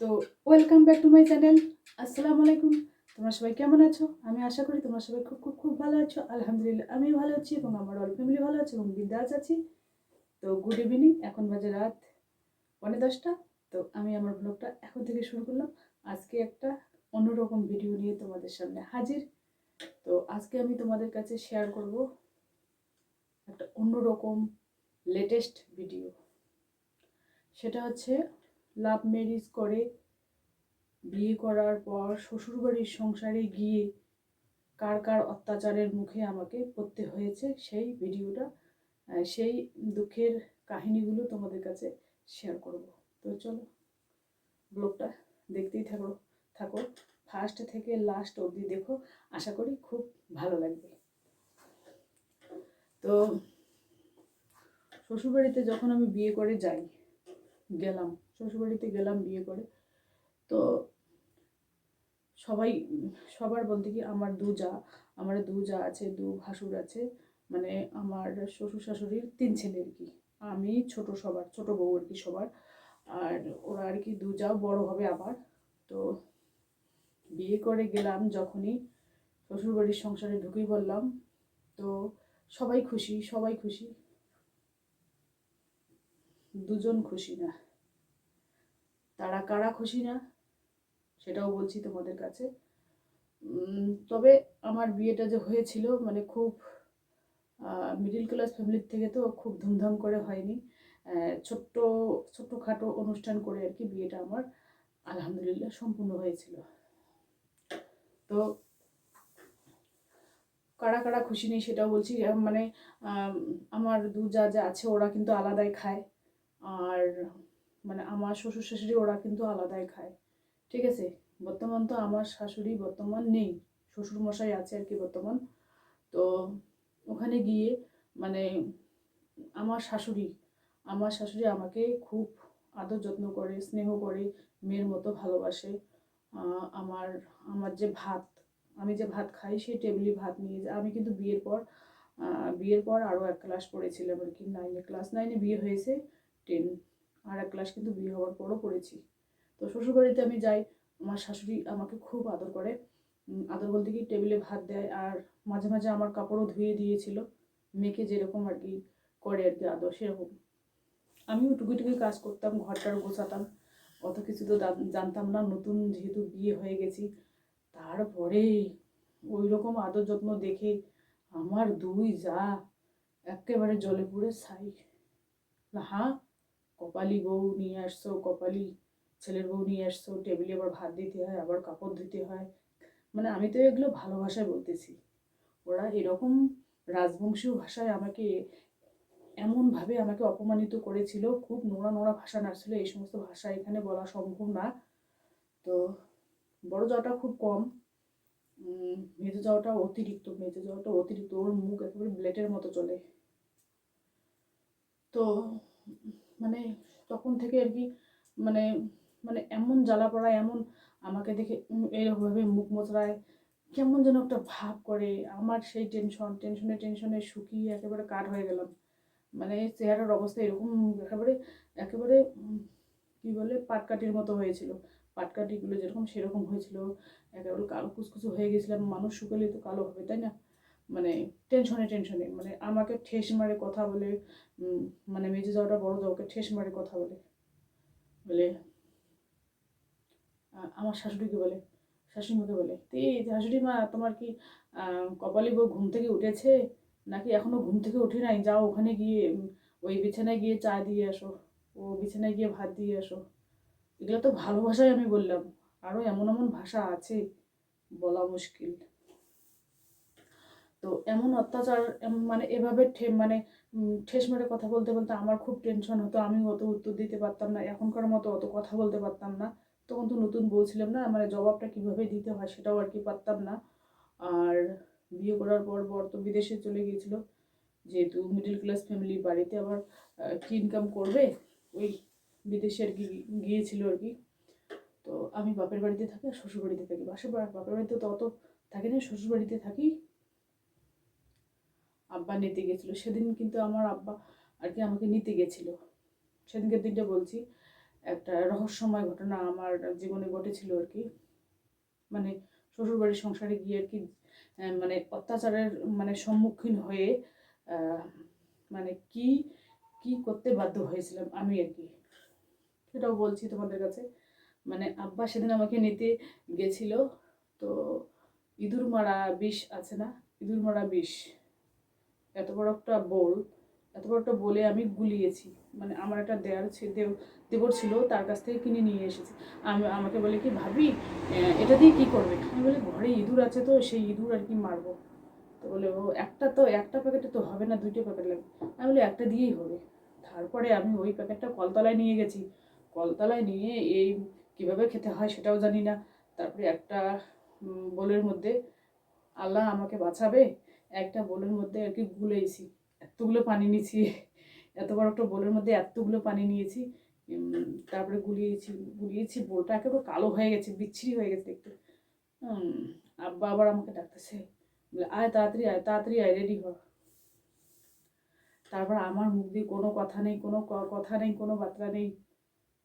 তো welcome back to my channel আসসালামু আলাইকুম তোমরা সবাই কেমন আছো? আমি আশা করি তোমরা সবাই খুব খুব খুব ভালো আছো। আলহামদুলিল্লাহ আমি ভালো আছি এবং আমার অল ফ্যামিলি ভালো আছে এবং বিন্দাস আছি। তো গুড ইভিনিং এখন বাজে রাত পনেরো দশটা। তো আমি আমার ব্লগটা এখন থেকে শুরু করলাম। আজকে একটা অন্যরকম ভিডিও নিয়ে তোমাদের সামনে হাজির। তো আজকে আমি তোমাদের কাছে শেয়ার করব একটা অন্যরকম লেটেস্ট ভিডিও সেটা হচ্ছে লাভ ম্যারেজ করে। বিয়ে করার পর শ্বশুরবাড়ির সংসারে গিয়ে কার কার অত্যাচারের মুখে আমাকে পড়তে হয়েছে, সেই ভিডিওটা সেই দুঃখের কাহিনীগুলো তোমাদের কাছে শেয়ার করব। তো চলো, ব্লগটা দেখতেই থাকো থাকো। ফার্স্ট থেকে লাস্ট অবধি দেখো, আশা করি খুব ভালো লাগবে। তো শ্বশুরবাড়িতে যখন আমি বিয়ে করে যাই, গেলাম শ্বশুরবাড়িতে গেলাম বিয়ে করে। তো সবাই, সবার বলতে কি আমার দু যা, আমার দু যা আছে, দু ভাসুর আছে মানে আমার শ্বশুর শাশুড়ির তিন ছেলে আর কি। আমি ছোট সবার, ছোট বউ আর কি সবার। আর ওরা আর কি দু যাও বড় হবে আবার। তো বিয়ে করে গেলাম যখনই শ্বশুরবাড়ির সংসারে ঢুকেই বললাম। তো সবাই খুশি সবাই খুশি। দুজন খুশি না। তারা কারা খুশি না, সেটাও বলছি তোমাদের কাছে। তবে আমার বিয়েটা যে হয়েছিল মানে খুব মিডিল ক্লাস ফ্যামিলির থেকে তো খুব ধুমধাম করে হয়নি। ছোট্ট, ছোট্টখাটো অনুষ্ঠান করে আর কি বিয়েটা আমার আলহামদুলিল্লাহ সম্পূর্ণ হয়েছিল। তো কারা কারা খুশি নেই সেটাও বলছি। মানে আমার দু যা যা আছে ওরা কিন্তু আলাদাই খায়। আর মানে আমার শ্বশুর শাশুড়ি ওরা কিন্তু আলাদাই খায়। ঠিক আছে? বর্তমান তো আমার শাশুড়ি বর্তমান নেই। শ্বশুর মশাই আছে আর কি বর্তমান। তো ওখানে গিয়ে মানে আমার শাশুড়ি আমার শাশুড়ি আমাকে খুব আদর যত্ন করে, স্নেহ করে, মেয়ের মতো ভালোবাসে। আমার আমার যে ভাত, আমি যে ভাত খাই সেই টেবিলে ভাত নিয়ে যায়। আমি কিন্তু বিয়ের পর বিয়ের পর আরও এক ক্লাস পড়েছিলাম আর কি। নাইনে ক্লাস, নাইনে বিয়ে হয়েছে, টেন আর এক ক্লাস কিন্তু বিয়ে হওয়ার পরও পড়েছি তো শ্বশুরবাড়িতে আমি যাই, আমার শাশুড়ি আমাকে খুব আদর করে। আদর বলতে কি টেবিলে ভাত দেয় আর মাঝে মাঝে আমার কাপড়ও ধুয়ে দিয়েছিল। মেয়েকে যেরকম আর কি করে আর কি আদর, সেরকম। আমিও টুকি টুকি কাজ করতাম, ঘরটার গোছাতাম। অত কিছু তো জানতাম না, নতুন যেহেতু বিয়ে হয়ে গেছি। তারপরে ওই রকম আদর যত্ন দেখে আমার দুই যা একেবারে জলে পুড়ে ছাই। হ্যাঁ কপালি বউ নিয়ে আসছো, কপালি ছেলের বউ নিয়ে আসছো, টেবিলে আবার ভাত দিতে হয়, আবার কাপড় দিতে হয়। মানে আমি তো এগুলো ভালো ভাষায় বলতেছি। ওরা এরকম রাজবংশীয় ভাষায় আমাকে এমনভাবে আমাকে অপমানিত করেছিল, খুব নোংরা নোংরা ভাষা নাড়ছিল, এই সমস্ত ভাষা এখানে বলা সম্ভব না। তো বড় যাওয়াটা খুব কম। মেজো যাওয়াটা অতিরিক্ত, মেজো যাওয়াটা অতিরিক্ত, ওর মুখ একেবারে ব্লেটের মতো চলে। তো মানে তখন থেকে আর কি মানে মানে এমন জ্বালা পড়া এমন আমাকে দেখে এরকমভাবে মুখ মোচড়ায়, কেমন যেন একটা ভাব করে। আমার সেই টেনশন টেনশনে টেনশনে শুকিয়ে একেবারে কাঠ হয়ে গেলাম। মানে চেহারার অবস্থা এরকম একেবারে একেবারে কি বলে, পাটকাঠির মতো হয়েছিল। পাটকাঠিগুলো যেরকম সেরকম হয়েছিল। একেবারে কালো কুচকুচো হয়ে গেছিলাম। মানুষ শুকালে তো কালো হবে, তাই না? মানে টেনশনে টেনশনে মানে আমাকে ঠেস মারে কথা বলে মানে মেজে যাওয়াটা বড় যাওয়াকে ঠেস মারে কথা বলে। বলে আমার শাশুড়িকে বলে, শাশুড়িমাকে বলে, তে শাশুড়ি মা তোমার কি কপালি বউ ঘুম থেকে উঠেছে? নাকি এখনও ঘুম থেকে উঠে নাই? যাও ওখানে গিয়ে ওই বিছানায় গিয়ে চা দিয়ে আসো, ও বিছানায় গিয়ে ভাত দিয়ে আসো। এগুলো তো ভালোবাসায় আমি বললাম। আরও এমন এমন ভাষা আছে, বলা মুশকিল। তো এমন অত্যাচার মানে এভাবে ঠে মানে ঠেস মেরে কথা বলতে বলতে আমার খুব টেনশন হতো। আমি অত উত্তর দিতে পারতাম না, এখনকার মতো অত কথা বলতে পারতাম না। তখন তো নতুন বলছিলাম না মানে জবাবটা কীভাবে দিতে হয় সেটাও আর কি পারতাম না। আর বিয়ে করার পর বর তো বিদেশে চলে গিয়েছিল। যেহেতু মিডল ক্লাস ফ্যামিলি বাড়িতে আবার কি ইনকাম করবে? ওই বিদেশে আর কি গিয়েছিল আর কি। তো আমি বাপের বাড়িতে থাকি আর শ্বশুর বাড়িতে থাকি। বাসে বাপের বাড়িতে তো অত থাকি না শ্বশুর বাড়িতে থাকি। আব্বা নিতে গেছিল। সেদিন কিন্তু আমার আব্বা আর কি আমাকে নিতে গেছিল। সেদিনকে দিনটা বলছি, একটা রহস্যময় ঘটনা আমার জীবনে ঘটেছিল আর কি। মানে শ্বশুরবাড়ির সংসারে গিয়ে আর কি মানে অত্যাচারের মানে সম্মুখীন হয়ে মানে কি কি করতে বাধ্য হয়েছিলাম আমি আর কি। সেটাও বলছি তোমাদের কাছে। মানে আব্বা সেদিন আমাকে নিতে গেছিল। তো ইঁদুর মারা বিষ আছে না? ইঁদুর মারা বিষ। এত বড় একটা বোল, এত বড় একটা বলে আমি গুলিয়েছি। মানে আমার একটা দেয়ার দেব দেবর ছিল, তার কাছ থেকে কিনে নিয়ে এসেছি। আমি, আমাকে বলে কি, ভাবি এটা দিয়ে কি করবে? আমি বলি, ঘরে ইঁদুর আছে তো, সেই ইঁদুর আর কি মারবো? তো বলে, ও, একটা তো, একটা প্যাকেটে তো হবে না, দুইটা প্যাকেট লাগবে। আমি বলি, একটা দিয়েই হবে। তারপরে আমি ওই প্যাকেটটা কলতলায় নিয়ে গেছি। কলতলায় নিয়ে এই কীভাবে খেতে হয় সেটাও জানি না। তারপরে একটা বোলের মধ্যে, আল্লাহ আমাকে বাঁচাবে? একটা বোলের মধ্যে আর কি গুলেছি এতগুলো পানি নিয়েছি। এত বড় একটা বোলের মধ্যে এতগুলো পানি নিয়েছি। তারপরে গুলিয়েছি গুলিয়েছি, বোলটা একেবারে কালো হয়ে গেছে, বিচ্ছিরি হয়ে গেছে একটু আব্বা আবার আমাকে ডাকতেছে। বলে, আয় তাড়াতাড়ি আয় তাড়াতাড়ি আয় রেডি হ। তারপর আমার মুখ দিয়ে কোনো কথা নেই, কোনো কথা নেই, কোনো বার্তা নেই।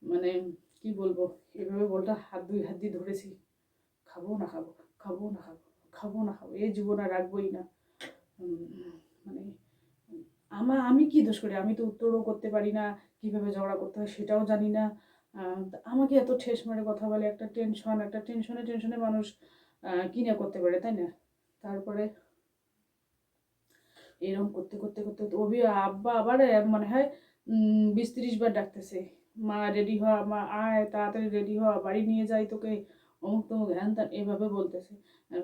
মানে কি বলব? এভাবে বলটা হাত দুই হাত দিয়ে ধরেছি। খাব না খাব খাব না খাব খাব না খাব। এই জীবন রাখবোই না। মানে আমা আমি কি দোষ করি? আমি তো উত্তরও করতে পারি না কীভাবে ঝগড়া করতে হয় সেটাও জানি না। আমাকে এত ঠেস মারে কথা বলে একটা টেনশন একটা টেনশনে টেনশনে মানুষ আহ, কি না করতে পারে তাই না? তারপরে এরকম করতে করতে করতে অভি আব্বা আবার মনে হয় বিশ বার ডাকতেছে মা রেডি হ মা আয় তাড়াতাড়ি রেডি হ বাড়ি নিয়ে যাই তোকে। অমুক তমুক হ্যান ত্যান এভাবে বলতেছে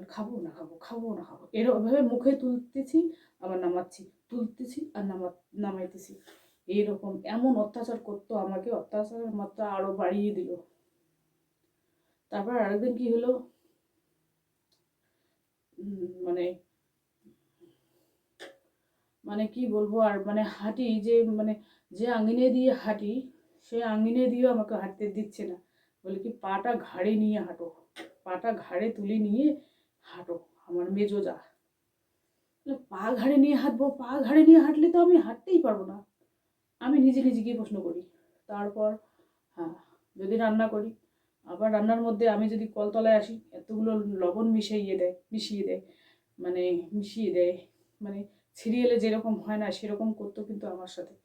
খাব না, খাব খাব না, খাব। এরকমভাবে মুখে তুলতেছি, আবার নামাচ্ছি, তুলতেছি আর নামা, নামাইতেছি। এইরকম এমন অত্যাচার করতো আমাকে, অত্যাচারের মাত্রা আরও বাড়িয়ে দিল। তারপর আরেকদিন কি হলো? মানে মানে কি বলব আর মানে হাঁটি যে মানে যে আঙিনে দিয়ে হাঁটি, সে আঙিনে দিয়েও আমাকে হাঁটতে দিচ্ছে না। বলে কি, পাটা ঘাড়ে নিয়ে হাঁটো। পাটা ঘাড়ে তুলে নিয়ে হাঁটো। আমার মেজো যা। পা ঘাড়ে নিয়ে হাঁটবো? পা ঘাড়ে নিয়ে হাঁটলে তো আমি হাঁটতেই পারব না। আমি নিজে নিজে গিয়ে প্রশ্ন করি। তারপর হ্যাঁ যদি রান্না করি, আবার রান্নার মধ্যে আমি যদি কলতলায় আসি, এতগুলো লবণ মিশিয়ে দেয় মিশিয়ে দেয় মানে মিশিয়ে দেয় মানে সিরিয়ালে যেরকম হয় না, সেরকম করতো কিন্তু আমার সাথে।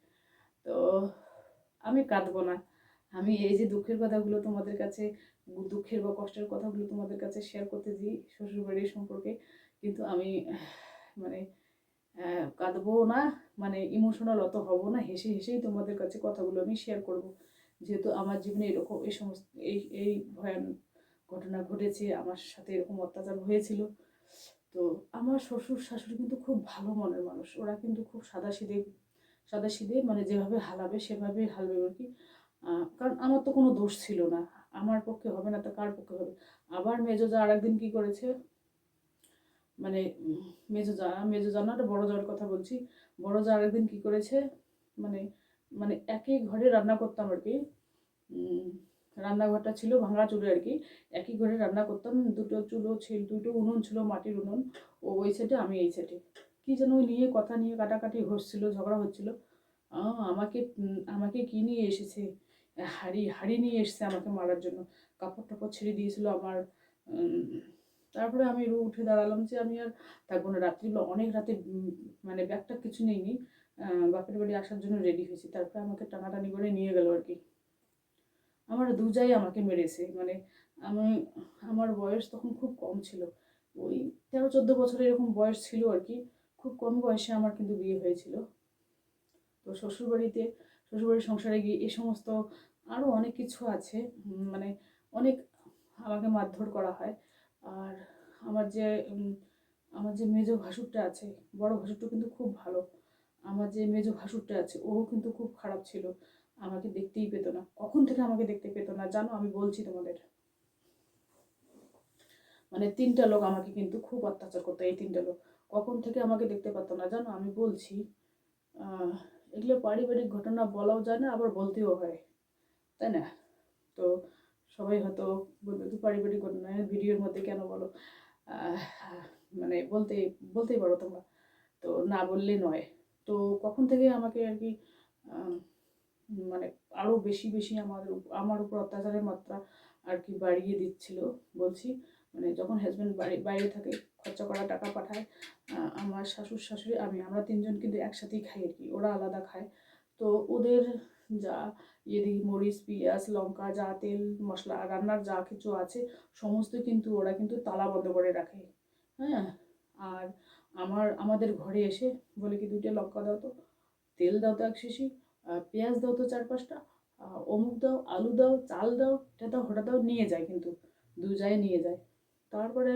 তো আমি কাঁদবো না। আমি এই যে দুঃখের কথাগুলো তোমাদের কাছে, দুঃখের বা কষ্টের কথাগুলো তোমাদের কাছে শেয়ার করতে দিই শ্বশুরবাড়ির সম্পর্কে। কিন্তু আমি মানে কাঁদবো না মানে ইমোশনাল অত হব না, হেসে হেসেই তোমাদের কাছে কথাগুলো আমি শেয়ার করব। যেহেতু আমার জীবনে এরকম, এই সমস্ত, এই এই ভয়ান ঘটনা ঘটেছে, আমার সাথে এরকম অত্যাচার হয়েছিল। তো আমার শ্বশুর শাশুড়ি কিন্তু খুব ভালো মনের মানুষ, ওরা কিন্তু খুব সাদাসিধে সাদাসিধে মানে যেভাবে হালাবে সেভাবে হালবে আর কি কারণ আমার তো কোনো দোষ ছিল না। আমার পক্ষে হবে না তো কার পক্ষে হবে? আবার মেজোজা আরেকদিন কি করেছে? মানে মেজোজা মেজোজা না ওটা বড় যাওয়ার কথা বলছি। বড় যা আরেকদিন কি করেছে? মানে মানে একই ঘরে রান্না করতাম আর কি। রান্নাঘরটা ছিল ভাঙা চুলে আর কি। একই ঘরে রান্না করতাম। দুটো চুলো ছিল, দুটো উনুন ছিল, মাটির উনুন। ও ওই সাইডে আমি এই সাইডে কি যেন ওই নিয়ে কথা নিয়ে কাটাকাটি হচ্ছিল, ঝগড়া হচ্ছিল। আমাকে আমাকে কি নিয়ে এসেছে? হাড়ি হাড়ি নিয়ে এসেছে আমাকে মারার জন্য। কাপড় টাপড় ছেড়ে দিয়েছিল আমার তারপরে আমি রু উঠে দাঁড়ালাম যে আমি আর থাকব না। রাত্রিবেলা অনেক রাতে মানে ব্যাগটা কিছু নেইনি বাপের বাড়ি আসার জন্য রেডি হয়েছি। তারপরে আমাকে টানাটানি করে নিয়ে গেল আর কি। আমার দুজাই আমাকে মেরেছে। মানে আমি, আমার বয়স তখন খুব কম ছিল। ওই তেরো, চোদ্দ বছর এরকম বয়স ছিল আর কি। খুব কম বয়সে আমার কিন্তু বিয়ে হয়েছিল। তো শ্বশুরবাড়িতে শ্বশুরবাড়ির সংসারে গিয়ে এই সমস্ত আরও অনেক কিছু আছে মানে অনেক আমাকে মারধর করা হয়। আর আমার যে আমার যে মেজো ভাসুরটা আছে, বড় ভাসুরটা কিন্তু খুব ভালো। আমার যে মেজো ভাসুরটা আছে ও কিন্তু খুব খারাপ ছিল। আমাকে দেখতেই পেতো না। কখন থেকে আমাকে দেখতে পেতো না, জানো? আমি বলছি তোমাদের। মানে তিনটা লোক আমাকে কিন্তু খুব অত্যাচার করতো, এই তিনটা লোক। কখন থেকে আমাকে দেখতে পেতো না, জানো? আমি বলছি এগুলো পারিবারিক ঘটনা বলাও যায় না, আবার বলতেও হয়। তাই না? তো সবাই হয়তো বলবে তুই পারিবারিক ঘটনা ভিডিওর মধ্যে কেন বলো? মানে বলতে, বলতেই পারো তোমরা। তো না বললে নয়। তো কখন থেকে আমাকে আর কি মানে আরও বেশি বেশি আমাদের আমার উপর অত্যাচারের মাত্রা আর কি বাড়িয়ে দিচ্ছিল বলছি। মানে যখন হাজব্যান্ড বাড়ি, বাইরে থাকে খরচা করা টাকা পাঠায় আমার শাশুর শাশুড়ি, আমি। আমরা তিনজন কিন্তু একসাথেই খাই আর কি, ওরা আলাদা খায়। তো ওদের যা ইয়ে মরিচ, পেঁয়াজ, লঙ্কা, যা তেল, মশলা, রান্নার যা কিছু আছে, সমস্ত কিন্তু ওরা কিন্তু তালা বন্ধ করে রাখে। হ্যাঁ? আর আমার, আমাদের ঘরে এসে বলে কি, দুইটা লঙ্কা দাও তো, তেল দাও তো এক শিশি পেঁয়াজ দাও তো চার পাঁচটা অমুক দাও, আলু দাও, চাল দাও, এটা দাও ওটা দাও, নিয়ে যায় কিন্তু দু যায় নিয়ে যায়। তারপরে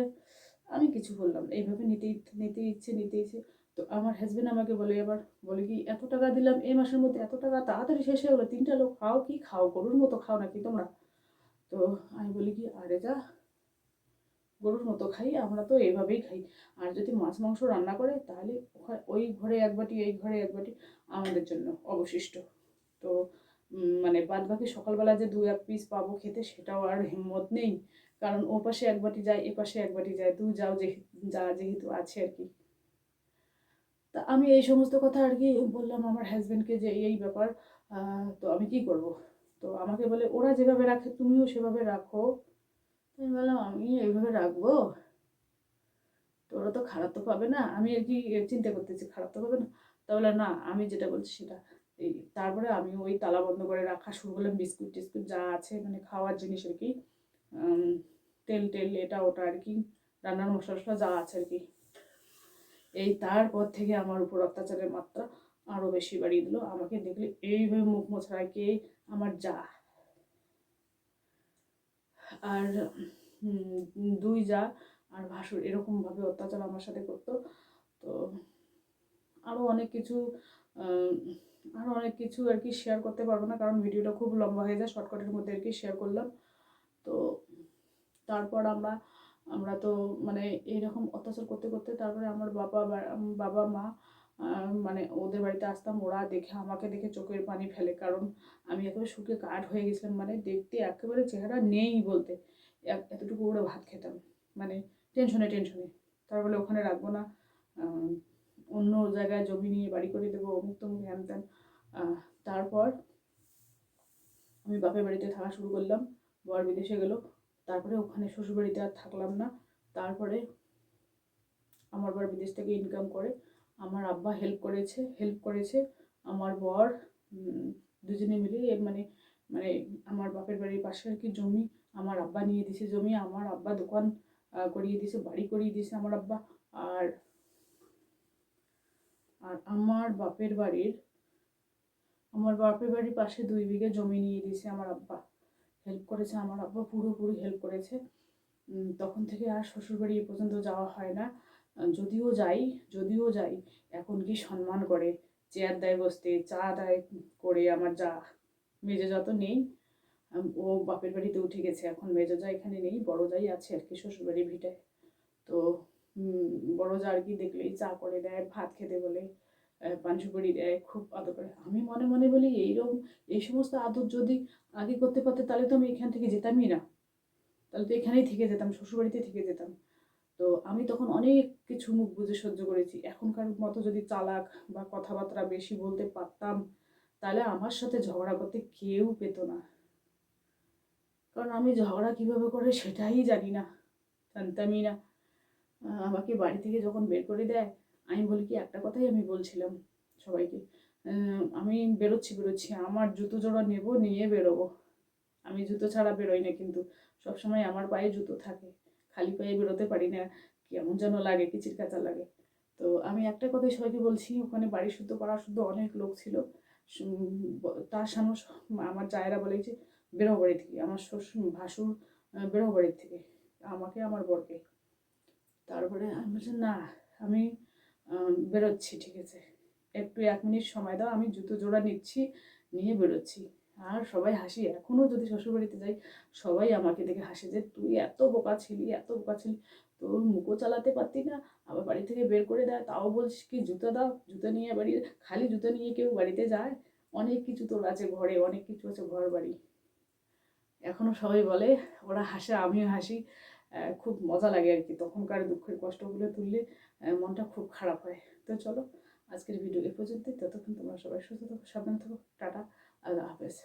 আমি কিছু বললাম না। এইভাবে নিতে নিতে ইচ্ছে নিতে ইচ্ছে। তো আমার হাজব্যান্ড আমাকে বলে এবার, বলে কি, এত টাকা দিলাম, এই মাসের মধ্যে এত টাকা তাড়াতাড়ি শেষ হয়ে গেলো। তিনটা লোক খাও কি খাও, গরুর মতো খাও নাকি তোমরা? তো আমি বলি কি, আরে যা, গরুর মতো খাই, আমরা তো এইভাবেই খাই। আর যদি মাছ, মাংস রান্না করে, তাহলে ওই ঘরে এক বাটি, এই ঘরে এক বাটি, আমাদের জন্য অবশিষ্ট। তো মানে বাদ বাকি সকালবেলা যে দু এক পিস পাবো খেতে, সেটাও আর হিম্মত নেই। কারণ ও পাশে এক বাটি যায়, এ পাশে এক বাটি যায় দু যাও যে যা যেহেতু আছে আর কি। তা আমি এই সমস্ত কথা আর কি বললাম আমার হাজব্যান্ডকে যে এই ব্যাপার তো আমি কি করব? তো আমাকে বলে, ওরা যেভাবে রাখে তুমিও সেভাবে রাখো। আমি বললাম, আমি এইভাবে রাখব? তো ওরা তো খারাপ তো পাবে না। আমি আর কি চিন্তা করতেছি, খারাপ তো পাবে না? তাহলে না, আমি যেটা বলছি সেটা, এই তারপরে আমি ওই তালা বন্ধ করে রাখা শুরু করলাম বিস্কুট টিস্কুট যা আছে মানে খাওয়ার জিনিস আর কি। তেল টেল এটা ওটা আর কি, রান্নার মশলা টশলা যা আছে আর কি। এই তারপর থেকে আমার উপর অত্যাচারের মাত্রা আরও বেশি বাড়িয়ে দিল। আমাকে দেখলে এইভাবে মুখ মোছড়ায় কে আমার যা। আর দুই যা আর ভাসুর এরকমভাবে অত্যাচার আমার সাথে করতো। তো আরও অনেক কিছু আরও অনেক কিছু আর কি শেয়ার করতে পারব না, কারণ ভিডিওটা খুব লম্বা হয়ে যায়। শর্টকাটের মধ্যে আর কি শেয়ার করলাম। তো তারপর আমরা আমরা তো মানে এইরকম অত্যাচার করতে করতে তারপরে আমার বাবা বাবা মা মানে ওদের বাড়িতে আসতাম, ওরা দেখে, আমাকে দেখে চোখের পানি ফেলে। কারণ আমি একেবারে শুকিয়ে কাঠ হয়ে গেছিলাম। মানে দেখতে একেবারে চেহারা নেই বলতে। এতটুকু করে ভাত খেতাম। মানে টেনশনে টেনশনে। তারপরে ওখানে রাখব না। অন্য জায়গায় জমি নিয়ে বাড়ি করে দেবো, অমুক তমুক হ্যান তারপর আমি বাপের বাড়িতে থাকা শুরু করলাম। বর বিদেশে গেল। তারপরে ওখানে শ্বশুরবাড়িতে আর থাকলাম না। তারপরে আমার বর বিদেশ থেকে ইনকাম করে, আমার আব্বা হেল্প করেছে হেল্প করেছে। আমার বর দুজনে মিলে মানে মানে আমার বাপের বাড়ির পাশে আর কি জমি, আমার আব্বা নিয়ে দিছে জমি, আমার আব্বা দোকান করিয়ে দিছে, বাড়ি করিয়ে দিছে আমার আব্বা। আর আর আমার বাপের বাড়ির, আমার বাপের বাড়ির পাশে দুই বিঘে জমি নিয়ে দিয়েছে আমার আব্বা। হেল্প করেছে, আমার আব্বা পুরোপুরি হেল্প করেছে। তখন থেকে আর শ্বশুরবাড়ি এ পর্যন্ত যাওয়া হয় না। যদিও যাই যদিও যাই, এখন কি সম্মান করে? চেয়ার দেয় বসতে, চা দেয় করে আমার যা মেজো যত নেই। ও বাপের বাড়িতে উঠে গেছে, এখন মেজো যা এখানে নেই, বড় যাই আছে আর কি শ্বশুরবাড়ির ভিটায়। তো বড় যা আর কি দেখলেই চা করে দেয়, ভাত খেতে বলে। আহ, পান দেয় খুব আদর করে। আমি মনে মনে বলি এইরকম এই সমস্ত আদর যদি আগে করতে পারতে তাহলে তো আমি এখান থেকে যেতামই না। তাহলে তো এখানেই থেকে যেতাম শ্বশুরবাড়িতে থেকে যেতাম। তো আমি তখন অনেক কিছু মুখ বুঝে সহ্য করেছি। এখনকার মতো যদি চালাক বা কথাবার্তা বেশি বলতে পারতাম তাহলে আমার সাথে ঝগড়া করতে কেউ পেতো না। কারণ আমি ঝগড়া কীভাবে করে সেটাই জানি না জানতামই না। আমাকে বাড়ি থেকে যখন বের করে দেয় আমি বলি কি, একটা কথাই আমি বলছিলাম সবাইকে আমি বেরোচ্ছি বেরোচ্ছি, আমার জুতো জোড়া নেব, নিয়ে বেরোবো। আমি জুতো ছাড়া বেরোই না কিন্তু, সবসময় আমার পায়ে জুতো থাকে, খালি পায়ে বেরোতে পারি না, কেমন যেন লাগে, কিচির কাচা লাগে। তো আমি একটা কথাই সবাইকে বলছি, ওখানে বাড়ি শুদ্ধ করা শুদ্ধ অনেক লোক ছিল তার সামনে আমার জায়েরা বলে যে বেরো বাড়ি থেকে, আমার শ্বশুর, ভাসুর বেরো বাড়ির থেকে, আমাকে, আমার বরকে। তারপরে আমি বলছি, না, আমি বেরোচ্ছি, ঠিক আছে। একটু এক মিনিট সময় দাও, আমি জুতো জোড়া নিচ্ছি, নিয়ে বেরোচ্ছি। আর সবাই হাসি এখনও যদি শ্বশুরবাড়িতে যাই, সবাই আমাকে দেখে হাসে যে, তুই এত বোকা ছিলি, এত বোকা ছিলি, তোর মুখও চালাতে পারতি না, আবার বাড়ি থেকে বের করে দেয়, তাও বলছিস কি জুতো দাও, জুতো নিয়ে বাড়ি, খালি জুতো নিয়ে কেউ বাড়িতে যায়? অনেক কিছু তোর আছে ঘরে, অনেক কিছু আছে ঘর বাড়ি। এখনও সবাই বলে, ওরা হাসে, আমিও হাসি। খুব মজা লাগে আর কি, তখনকার দুঃখের কষ্টগুলো তুললে। মনটা খুব খারাপ হয়। তো চলো, আজকের ভিডিও এ পর্যন্তই। ততক্ষণ তোমরা সবাই সুস্থ থাকো, সাবধান থাকো। টাটা, আল্লাহ হাফেজ।